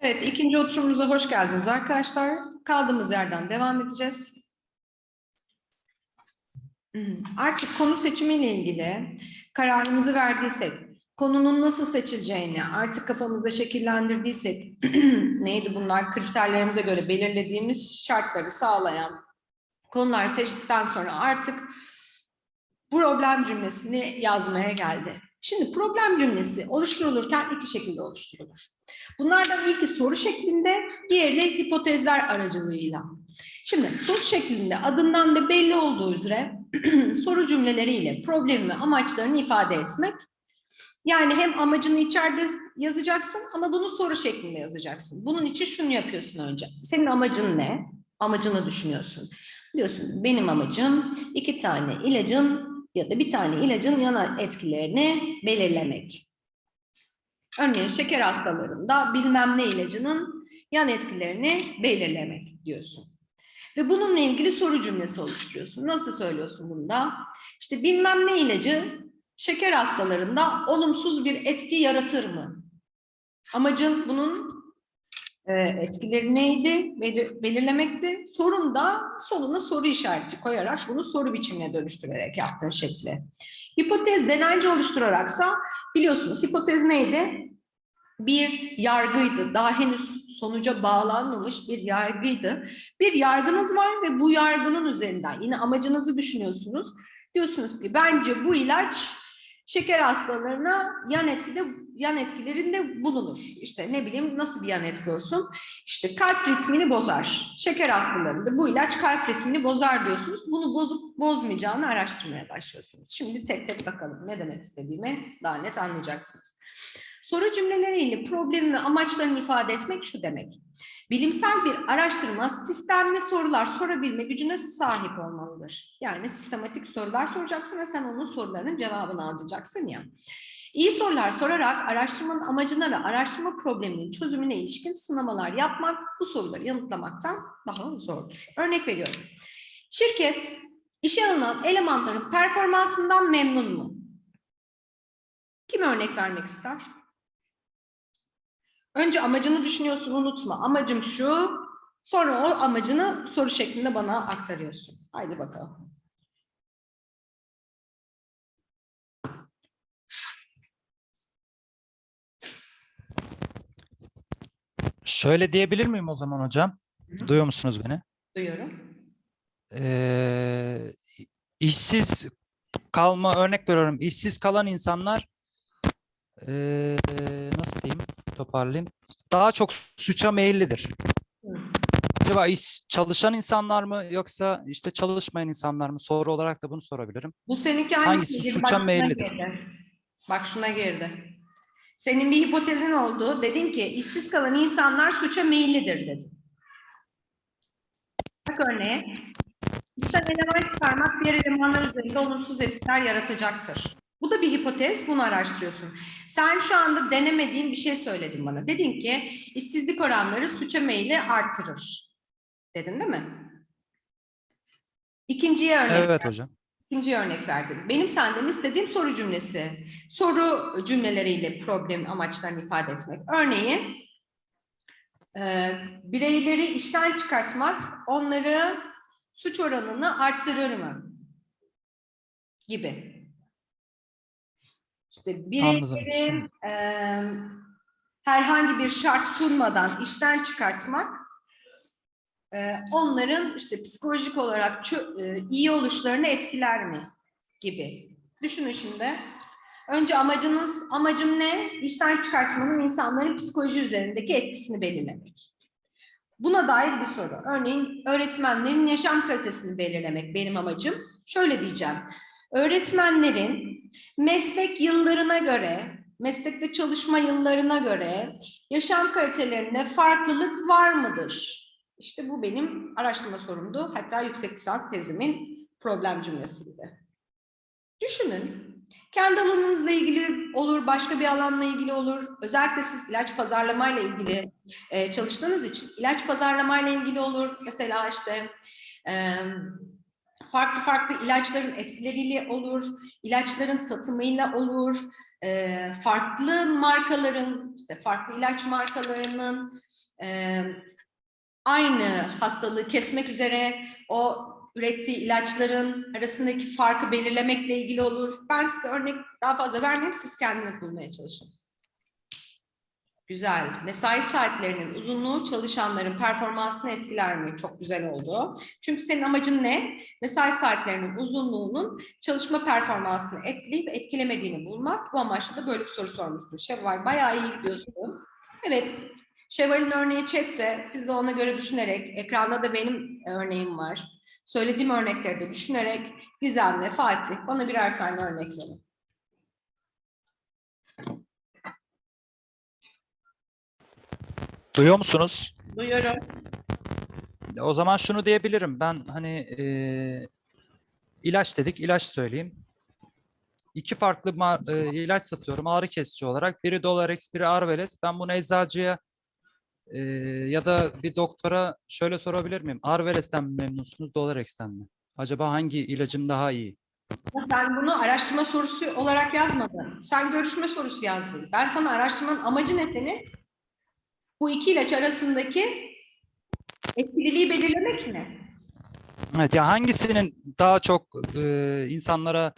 Evet, ikinci oturumumuza hoş geldiniz arkadaşlar. Kaldığımız yerden devam edeceğiz. Artık konu seçimiyle ilgili kararımızı verdiysek, konunun nasıl seçileceğini artık kafamızda şekillendirdiysek, neydi bunlar? Kriterlerimize göre belirlediğimiz şartları sağlayan konular seçtikten sonra artık problem cümlesini yazmaya geldi. Şimdi problem cümlesi oluşturulurken iki şekilde oluşturulur. Bunlardan ilki soru şeklinde, diğeri de hipotezler aracılığıyla. Şimdi soru şeklinde adından da belli olduğu üzere soru cümleleriyle problemi ve amaçlarını ifade etmek. Yani hem amacını içeride yazacaksın ama bunu soru şeklinde yazacaksın. Bunun için şunu yapıyorsun önce. Senin amacın ne? Amacını düşünüyorsun. Diyorsun benim amacım iki tane ilacın ya da bir tane ilacın yan etkilerini belirlemek. Örneğin şeker hastalarında bilmem ne ilacının yan etkilerini belirlemek diyorsun. Ve bununla ilgili soru cümlesi oluşturuyorsun. Nasıl söylüyorsun bunu da? İşte bilmem ne ilacı şeker hastalarında olumsuz bir etki yaratır mı? Amacın bunun etkileri neydi? Belir, belirlemekti. Sorun da sonuna soru işareti koyarak bunu soru biçimine dönüştürerek yaptığın şekli. Hipotez denence oluşturaraksa biliyorsunuz hipotez neydi? Bir yargıydı. Daha henüz sonuca bağlanmamış bir yargıydı. Bir yargınız var ve bu yargının üzerinden yine amacınızı düşünüyorsunuz. Diyorsunuz ki bence bu ilaç şeker hastalarına yan etkide yan etkilerinde bulunur. İşte ne bileyim nasıl bir yan etki olsun? İşte kalp ritmini bozar. Şeker hastalarında bu ilaç kalp ritmini bozar diyorsunuz. Bunu bozup bozmayacağını araştırmaya başlıyorsunuz. Şimdi tek tek bakalım ne demek istediğimi daha net anlayacaksınız. Soru cümleleriyle problemi ve amaçlarını ifade etmek şu demek. Bilimsel bir araştırma sistemli sorular sorabilme gücüne sahip olmalıdır. Yani sistematik sorular soracaksın ve sen onun sorularının cevabını alacaksın ya. İyi sorular sorarak araştırmanın amacına ve araştırma probleminin çözümüne ilişkin sınamalar yapmak bu soruları yanıtlamaktan daha zordur. Örnek veriyorum. Şirket işe alınan elemanların performansından memnun mu? Kim örnek vermek ister? Önce amacını düşünüyorsun unutma. Amacım şu. Sonra o amacını soru şeklinde bana aktarıyorsun. Haydi bakalım. Şöyle diyebilir miyim o zaman hocam? Hı. Duyuyor musunuz beni? Duyuyorum. Ee, işsiz kalma örnek veriyorum. İşsiz kalan insanlar ee, nasıl diyeyim? Toparlayayım. Daha çok suça meyillidir. Hı. Acaba iş çalışan insanlar mı yoksa işte çalışmayan insanlar mı? Soru olarak da bunu sorabilirim. Bu seninki Hangisi hangisi? suça meyillidir? girdi. Bak şuna girdi. Senin bir hipotezin oldu. Dedin ki işsiz kalan insanlar suça meyillidir dedin. Bak örneğe. İşten eleman çıkarmak diğer elemanlar üzerinde olumsuz etkiler yaratacaktır. Bu da bir hipotez, bunu araştırıyorsun. Sen şu anda denemediğin bir şey söyledin bana. Dedin ki işsizlik oranları suça meyli arttırır. Dedin değil mi? İkinciye örnek Evet hocam. İkinci örnek verdin. Benim senden istediğim soru cümlesi. Soru cümleleriyle problem amaçlarını ifade etmek. Örneğin e, bireyleri işten çıkartmak onları suç oranını arttırır mı? Gibi. İşte Anladım. bireyleri e, herhangi bir şart sunmadan işten çıkartmak e, onların işte psikolojik olarak e, iyi oluşlarını etkiler mi gibi. Düşünün şimdi. Önce amacınız, amacım ne? İşten çıkartmanın insanların psikoloji üzerindeki etkisini belirlemek. Buna dair bir soru. Örneğin öğretmenlerin yaşam kalitesini belirlemek benim amacım. Şöyle diyeceğim. Öğretmenlerin meslek yıllarına göre, meslekte çalışma yıllarına göre yaşam kalitelerinde farklılık var mıdır? İşte bu benim araştırma sorumdu. Hatta yüksek lisans tezimin problem cümlesiydi. Düşünün. Kendi alanınızla ilgili olur, başka bir alanla ilgili olur. Özellikle siz ilaç pazarlamayla ilgili e, çalıştığınız için ilaç pazarlamayla ilgili olur. Mesela işte e, farklı farklı ilaçların etkileriyle olur, ilaçların satımıyla olur, e, farklı markaların, işte farklı ilaç markalarının e, aynı hastalığı kesmek üzere o ürettiği ilaçların arasındaki farkı belirlemekle ilgili olur. Ben size örnek daha fazla vermeyeyim, siz kendiniz bulmaya çalışın. Güzel. Mesai saatlerinin uzunluğu çalışanların performansını etkiler mi? Çok güzel oldu. Çünkü senin amacın ne? Mesai saatlerinin uzunluğunun çalışma performansını etkileyip etkilemediğini bulmak. Bu amaçla da böyle bir soru sormuşsun. Şevval bayağı iyi gidiyorsun. Evet. Şevval'in örneği chatte. Siz de ona göre düşünerek, ekranda da benim örneğim var. Söylediğim örnekleri de düşünerek Gizem ve Fatih bana birer tane örnek verin. Duyuyor musunuz? Duyuyorum. O zaman şunu diyebilirim. Ben hani eee, ilaç dedik, ilaç söyleyeyim. İki farklı e, ilaç satıyorum ağrı kesici olarak. Biri Dolarex, biri Arveles. Ben bunu eczacıya e, ya da bir doktora şöyle sorabilir miyim? Arveles'ten mi memnunsunuz, Dolarex'ten mi? Acaba hangi ilacım daha iyi? Sen bunu araştırma sorusu olarak yazmadın. Sen görüşme sorusu yazdın. Ben sana araştırmanın amacı ne senin? Bu iki ilaç arasındaki etkililiği belirlemek mi? Evet ya hangisinin daha çok e, insanlara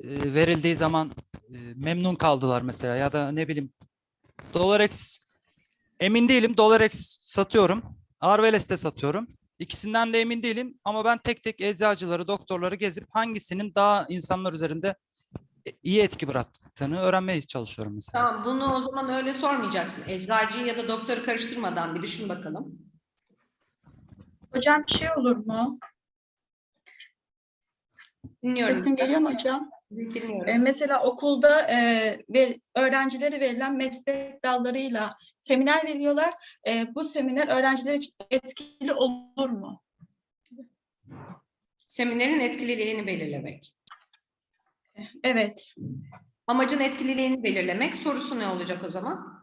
e, verildiği zaman e, memnun kaldılar mesela ya da ne bileyim Dolarex emin değilim Dolarex satıyorum. Arveles de satıyorum. İkisinden de emin değilim ama ben tek tek eczacıları, doktorları gezip hangisinin daha insanlar üzerinde iyi etki bıraktığını öğrenmeye çalışıyorum mesela. Tamam bunu o zaman öyle sormayacaksın. Eczacıyı ya da doktoru karıştırmadan bir düşün bakalım. Hocam bir şey olur mu? Dinliyorum. Sesim geliyor mu hocam? E, mesela okulda e, ver, öğrencilere verilen meslek dallarıyla seminer veriyorlar. E, bu seminer öğrenciler için etkili olur mu? Seminerin etkililiğini belirlemek. Evet. Amacın etkililiğini belirlemek. Sorusu ne olacak o zaman?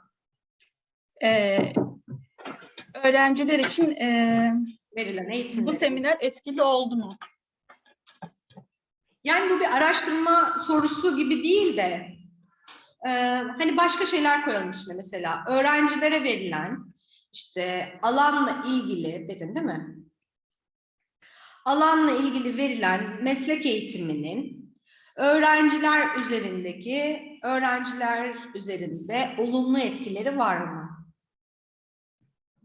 E, öğrenciler için e, Verilen eğitimde. bu seminer etkili oldu mu? Yani bu bir araştırma sorusu gibi değil de e, hani başka şeyler koyalım içine mesela öğrencilere verilen işte alanla ilgili dedin değil mi? Alanla ilgili verilen meslek eğitiminin öğrenciler üzerindeki öğrenciler üzerinde olumlu etkileri var mı?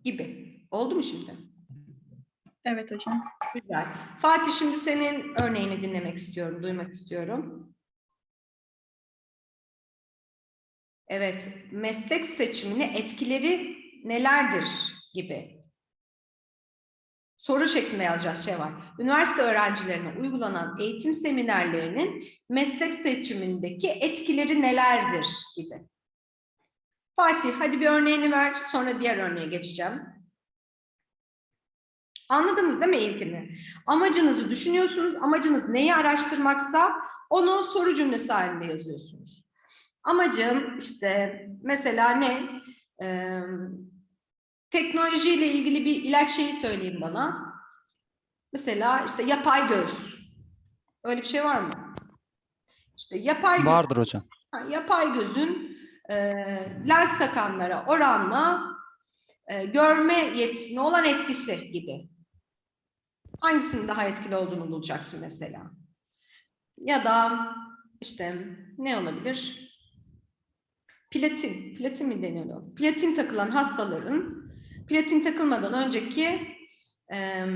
Gibi. Oldu mu şimdi? Evet hocam. Güzel. Fatih şimdi senin örneğini dinlemek istiyorum, duymak istiyorum. Evet, meslek seçimini etkileri nelerdir gibi. Soru şeklinde yazacağız şey var. Üniversite öğrencilerine uygulanan eğitim seminerlerinin meslek seçimindeki etkileri nelerdir gibi. Fatih, hadi bir örneğini ver, sonra diğer örneğe geçeceğim. Anladınız değil mi ilkini? Amacınızı düşünüyorsunuz. Amacınız neyi araştırmaksa onu soru cümlesi halinde yazıyorsunuz. Amacım işte mesela ne? Ee, teknolojiyle ilgili bir ilaç şeyi söyleyin bana. Mesela işte yapay göz. Öyle bir şey var mı? İşte yapay göz. Vardır hocam. Ha, Yapay gözün e, lens takanlara oranla e, görme yetisine olan etkisi gibi. Hangisinin daha etkili olduğunu bulacaksın mesela. Ya da işte ne olabilir? Platin, platin mi deniyordu? Platin takılan hastaların platin takılmadan önceki e,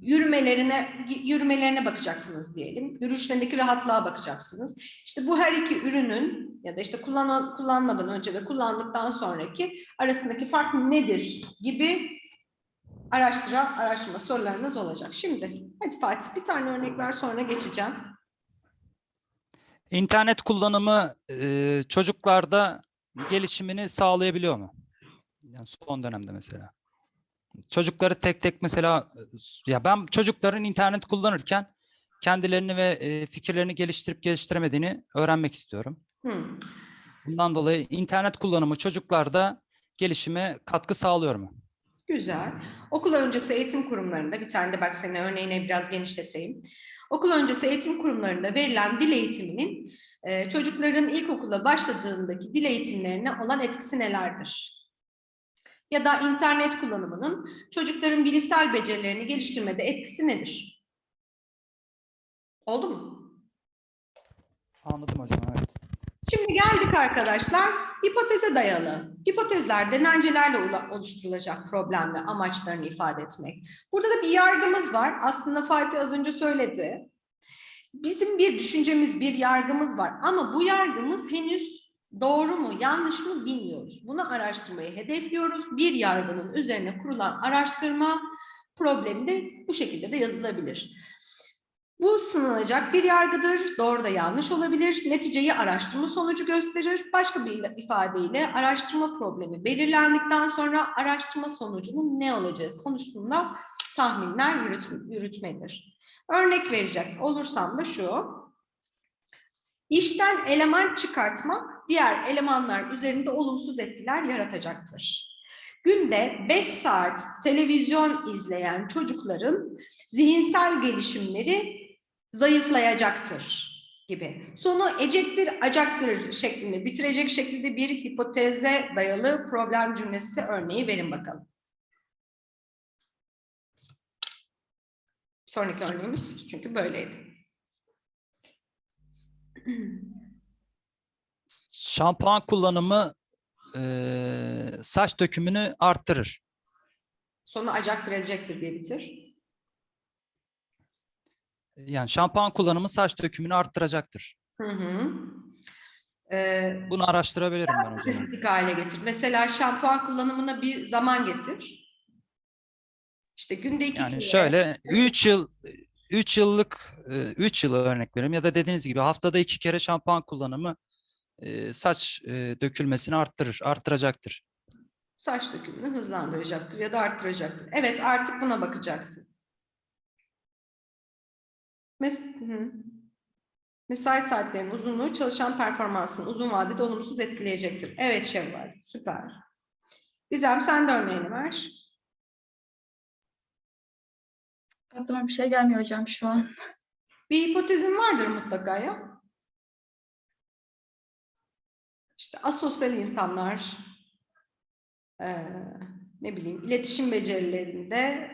yürümelerine yürümelerine bakacaksınız diyelim. Yürüyüşlerindeki rahatlığa bakacaksınız. İşte bu her iki ürünün ya da işte kullan kullanmadan önce ve kullandıktan sonraki arasındaki fark nedir gibi araştıran araştırma sorularınız olacak. Şimdi hadi Fatih bir tane örnek ver sonra geçeceğim. İnternet kullanımı e, çocuklarda gelişimini sağlayabiliyor mu? Yani son dönemde mesela. Çocukları tek tek mesela ya ben çocukların internet kullanırken kendilerini ve e, fikirlerini geliştirip geliştiremediğini öğrenmek istiyorum. Hmm. Bundan dolayı internet kullanımı çocuklarda gelişime katkı sağlıyor mu? Güzel. Okul öncesi eğitim kurumlarında bir tane de bak senin örneğine biraz genişleteyim. Okul öncesi eğitim kurumlarında verilen dil eğitiminin Ee, çocukların ilkokula başladığındaki dil eğitimlerine olan etkisi nelerdir? Ya da internet kullanımının çocukların bilişsel becerilerini geliştirmede etkisi nedir? Oldu mu? Anladım hocam evet. Şimdi geldik arkadaşlar hipoteze dayalı. Hipotezler denencelerle ula- oluşturulacak problem ve amaçlarını ifade etmek. Burada da bir yargımız var. Aslında Fatih az önce söyledi. Bizim bir düşüncemiz, bir yargımız var ama bu yargımız henüz doğru mu, yanlış mı bilmiyoruz. Bunu araştırmayı hedefliyoruz. Bir yargının üzerine kurulan araştırma problemi de bu şekilde de yazılabilir. Bu sınanacak bir yargıdır. Doğru da yanlış olabilir. Neticeyi araştırma sonucu gösterir. Başka bir ifadeyle araştırma problemi belirlendikten sonra araştırma sonucunun ne olacağı konusunda tahminler yürüt- yürütmedir. Örnek verecek olursam da şu. İşten eleman çıkartmak diğer elemanlar üzerinde olumsuz etkiler yaratacaktır. Günde 5 saat televizyon izleyen çocukların zihinsel gelişimleri zayıflayacaktır gibi. Sonu ecektir, acaktır şeklinde bitirecek şekilde bir hipoteze dayalı problem cümlesi örneği verin bakalım. Sonraki örneğimiz çünkü böyleydi. Şampuan kullanımı eee, saç dökümünü arttırır. Sonu acaktır, ecektir diye bitir. Yani şampuan kullanımı saç dökümünü arttıracaktır. Hı hı. Ee, Bunu araştırabilirim ben o zaman. hale getir. Mesela şampuan kullanımına bir zaman getir. İşte günde iki Yani kere. şöyle 3 yıl 3 yıllık 3 yıl örnek vereyim ya da dediğiniz gibi haftada iki kere şampuan kullanımı e, saç e, dökülmesini arttırır, arttıracaktır. saç dökümünü hızlandıracaktır ya da arttıracaktır. Evet artık buna bakacaksın. Mes hı. Mesai saatlerinin uzunluğu çalışan performansını uzun vadede olumsuz etkileyecektir. Evet Şevval, süper. Gizem sen de örneğini ver. Aklıma bir şey gelmiyor hocam şu an. Bir hipotezin vardır mutlaka ya. İşte asosyal insanlar, eee, ne bileyim iletişim becerilerinde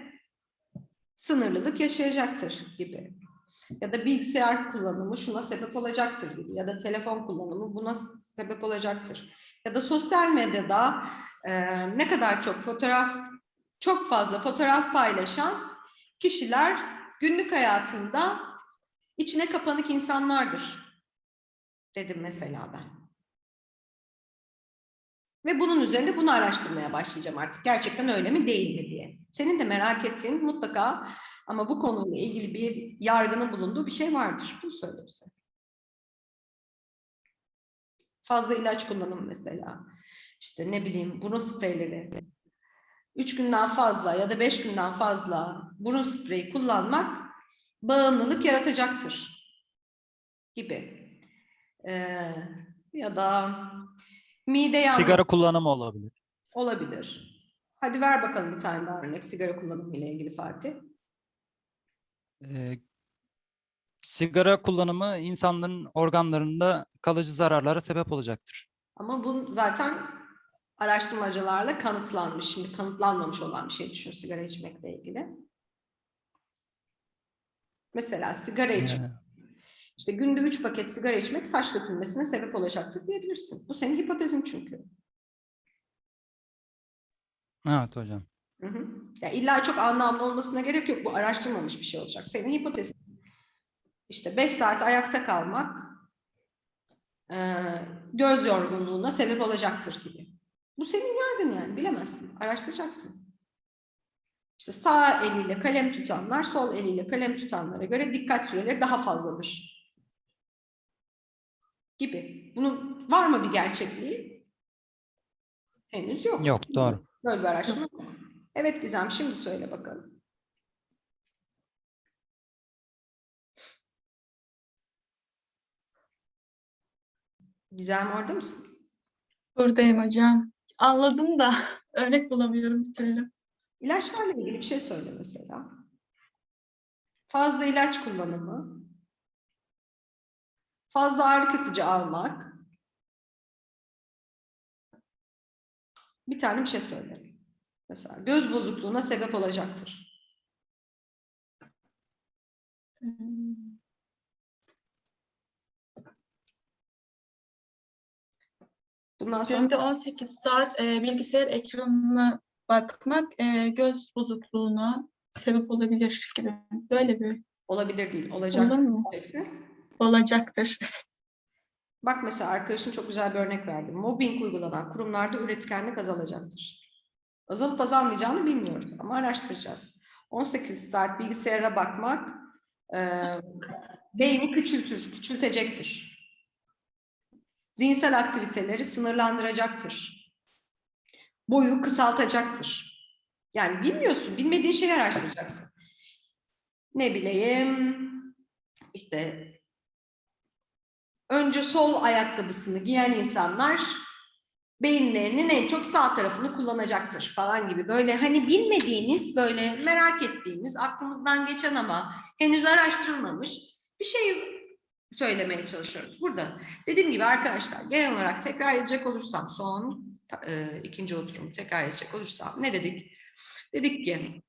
sınırlılık yaşayacaktır gibi. Ya da bilgisayar kullanımı şuna sebep olacaktır gibi. Ya da telefon kullanımı buna sebep olacaktır. Ya da sosyal medyada eee, ne kadar çok fotoğraf, çok fazla fotoğraf paylaşan kişiler günlük hayatında içine kapanık insanlardır dedim mesela ben. Ve bunun üzerinde bunu araştırmaya başlayacağım artık. Gerçekten öyle mi değil mi diye. Senin de merak ettiğin mutlaka ama bu konuyla ilgili bir yargının bulunduğu bir şey vardır. Bunu söyle bize. Fazla ilaç kullanımı mesela. İşte ne bileyim burun spreyleri. Üç günden fazla ya da beş günden fazla burun spreyi kullanmak bağımlılık yaratacaktır gibi. Ee, ya da mide yanması Sigara kullanımı olabilir. olabilir. Hadi ver bakalım bir tane daha örnek sigara kullanımı ile ilgili Fatih. Sigara kullanımı insanların organlarında kalıcı zararlara sebep olacaktır. Ama bu zaten araştırmacılarla kanıtlanmış. Şimdi kanıtlanmamış olan bir şey düşün sigara içmekle ilgili. Mesela sigara içmek. Ee, İşte günde 3 paket sigara içmek saç dökülmesine sebep olacaktır diyebilirsin. Bu senin hipotezin çünkü. evet hocam. Hı hı. Ya illa çok anlamlı olmasına gerek yok. Bu araştırmamış bir şey olacak. Senin hipotezin. İşte 5 saat ayakta kalmak e, göz yorgunluğuna sebep olacaktır gibi. Bu senin yargın yani bilemezsin. Araştıracaksın. İşte sağ eliyle kalem tutanlar sol eliyle kalem tutanlara göre dikkat süreleri daha fazladır. Gibi. Bunun var mı bir gerçekliği? Henüz yok. Yok doğru. Böyle bir araştırma yok. Evet Gizem şimdi söyle bakalım. Gizem orada mısın? Buradayım hocam. Anladım da örnek bulamıyorum bir türlü. İlaçlarla ilgili bir şey söyle mesela. Fazla ilaç kullanımı, Fazla ağrı kesici almak. Bir tane bir şey söyle. Mesela göz bozukluğuna sebep olacaktır. Bundan sonra Günde 18 saat e, bilgisayar ekranına bakmak e, göz bozukluğuna sebep olabilir gibi. Böyle bir olabilir değil, olacak. olur mu? Olacaktır. Bak mesela arkadaşın çok güzel bir örnek verdi. Mobbing uygulanan kurumlarda üretkenlik azalacaktır. Azalıp azalmayacağını bilmiyoruz ama araştıracağız. 18 saat bilgisayara bakmak e, beyni küçültür, küçültecektir. Zihinsel aktiviteleri sınırlandıracaktır. Boyu kısaltacaktır. Yani bilmiyorsun, bilmediğin şeyler araştıracaksın. Ne bileyim, işte önce sol ayakkabısını giyen insanlar beyinlerinin en çok sağ tarafını kullanacaktır falan gibi böyle hani bilmediğimiz böyle merak ettiğimiz aklımızdan geçen ama henüz araştırılmamış bir şey söylemeye çalışıyoruz burada. Dediğim gibi arkadaşlar genel olarak tekrar edecek olursam son e, ikinci oturum tekrar edecek olursam ne dedik? Dedik ki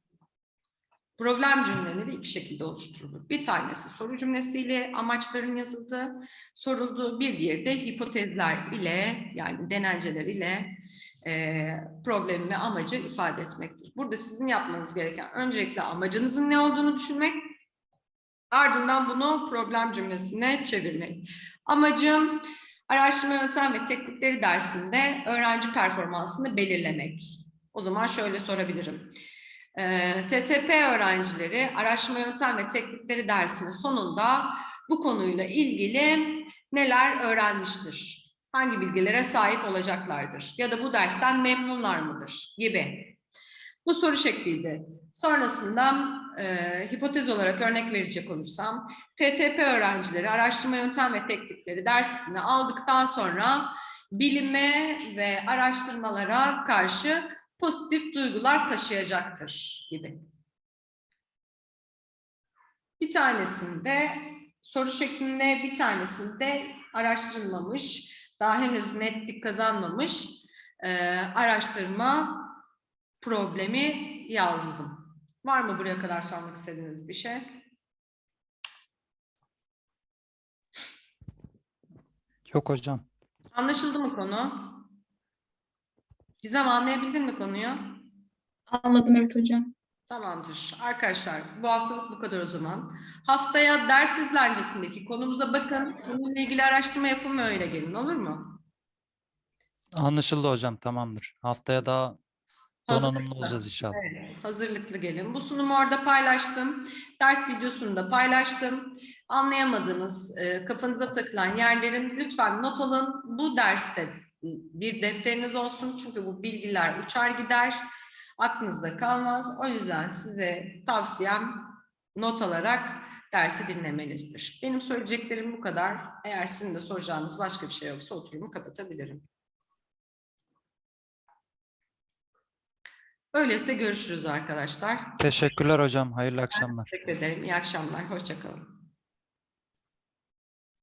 problem cümleleri iki şekilde oluşturulur. Bir tanesi soru cümlesiyle amaçların yazıldığı, sorulduğu bir diğeri de hipotezler ile yani denenceler ile e, problemi ve amacı ifade etmektir. Burada sizin yapmanız gereken öncelikle amacınızın ne olduğunu düşünmek, ardından bunu problem cümlesine çevirmek. Amacım araştırma yöntem ve teknikleri dersinde öğrenci performansını belirlemek. O zaman şöyle sorabilirim. Ee, TTP öğrencileri araştırma yöntem ve teknikleri dersinin sonunda bu konuyla ilgili neler öğrenmiştir? Hangi bilgilere sahip olacaklardır? Ya da bu dersten memnunlar mıdır? Gibi. Bu soru şekliydi. Sonrasında e, hipotez olarak örnek verecek olursam, TTP öğrencileri araştırma yöntem ve teknikleri dersini aldıktan sonra bilime ve araştırmalara karşı pozitif duygular taşıyacaktır gibi. Bir tanesinde soru şeklinde, bir tanesinde araştırılmamış, daha henüz netlik kazanmamış e, araştırma problemi yazdım. Var mı buraya kadar sormak istediğiniz bir şey? Yok hocam. Anlaşıldı mı konu? Gizem anlayabildin mi konuyu? Anladım evet hocam. Tamamdır. Arkadaşlar bu haftalık bu kadar o zaman. Haftaya ders izlencesindeki konumuza bakın. Bununla ilgili araştırma yapın ve öyle gelin olur mu? Anlaşıldı hocam tamamdır. Haftaya daha donanımlı Hazırlıklı. olacağız inşallah. Evet, hazırlıklı gelin. Bu sunumu orada paylaştım. Ders videosunu da paylaştım. Anlayamadığınız, e, kafanıza takılan yerlerin lütfen not alın. Bu derste bir defteriniz olsun. Çünkü bu bilgiler uçar gider. Aklınızda kalmaz. O yüzden size tavsiyem not alarak dersi dinlemenizdir. Benim söyleyeceklerim bu kadar. Eğer sizin de soracağınız başka bir şey yoksa oturumu kapatabilirim. Öyleyse görüşürüz arkadaşlar. Teşekkürler hocam. Hayırlı akşamlar. Teşekkür ederim. İyi akşamlar. Hoşçakalın.